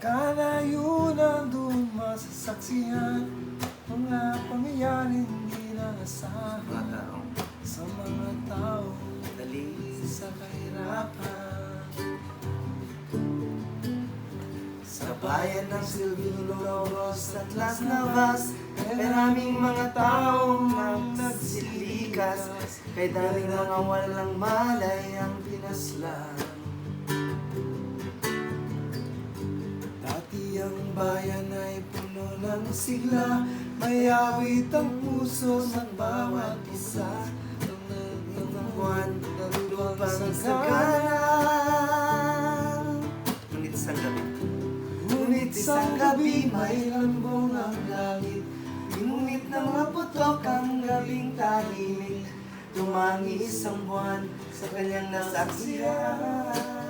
Kalayunan doon masasaksihan. Mga pangyayaring hindi naasahan. Mga Sa mga tao dali. sa kahirapan. Sa bayan ng Silvino-Lobos at Las Navas Kay daming mga taong nagsilikas Kay daming mga walang malay ang pinaslan bayan ay puno ng sigla. May awit ang puso ng bawat isa. Ng buwan, Nalulupang lupang sa sagana Ngunit sa gabi. Ngunit isang gabi may lambong ang langit? Ngunit ng maputok ang gabing tahimik Tumangis ang buwan sa kanyang nasaksiyan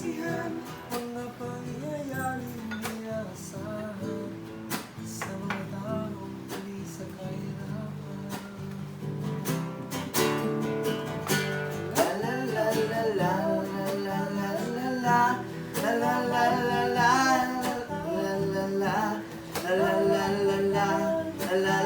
Pagsihan ang napangyayari niyaasahan Sa mga taong hindi sa kahirapan La la la la la la la la la La la la la la la la la la la la la la la